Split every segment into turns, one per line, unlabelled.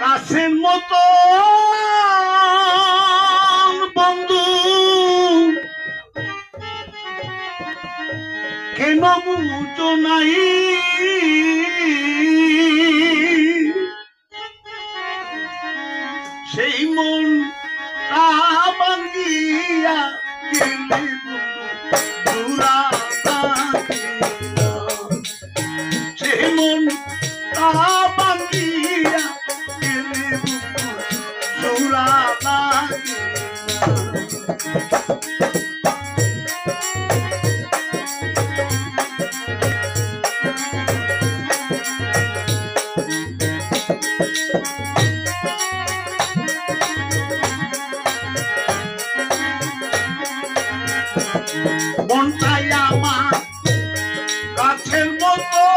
কাশের মতো বন্ধু। কেন বুঝো নাই? সেই মন তা ভাঙ্গিয়া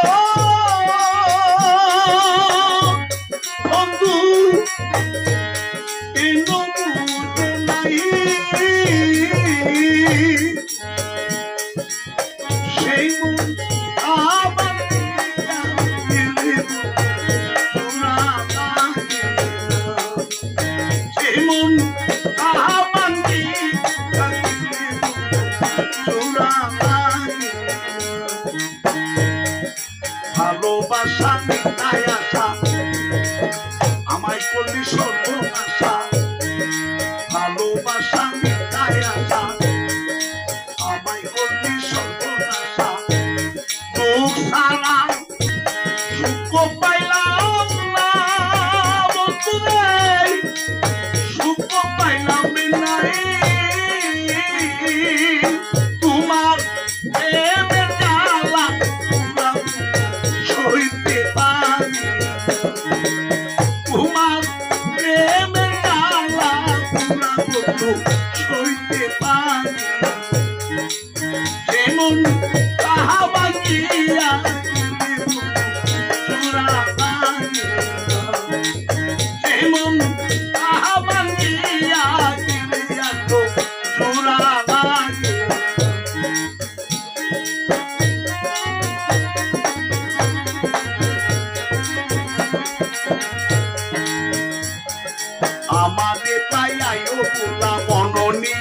oh, oh. i'm Bashanda.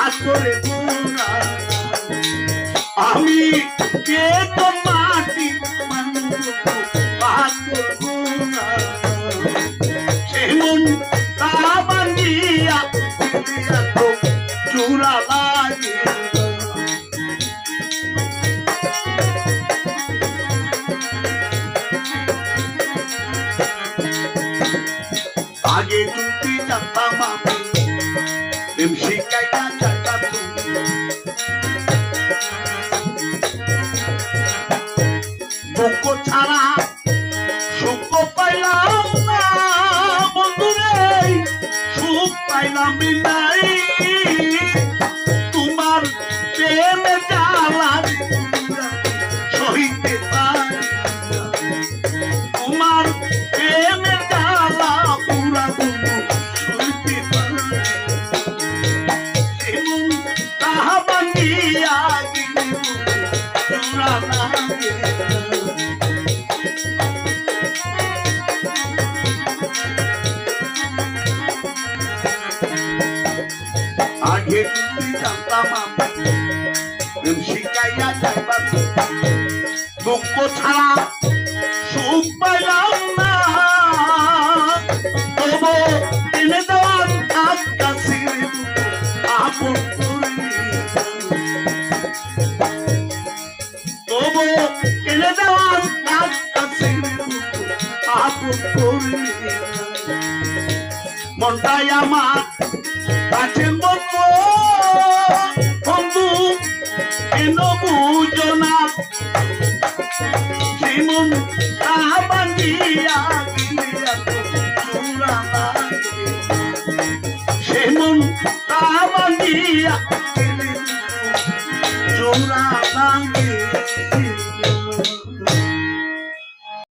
আসলে আমি কে তো মাটি সেমন তা বান্ধিয়া চূড়া chica y la. Ele canta mama শিকাইয়া যাইবার দুঃখ ছাড়া সুখ পাইলাম না তবু এনে দেওয়ার আকাশের আপন তবু এনে দেওয়ার আকাশের আপন মনটাই আমার দুজনা। শ্রীমন তাহা বাঁধিয়া শ্রীমন তাহা বাঁধিয়া চোরা বাঁধ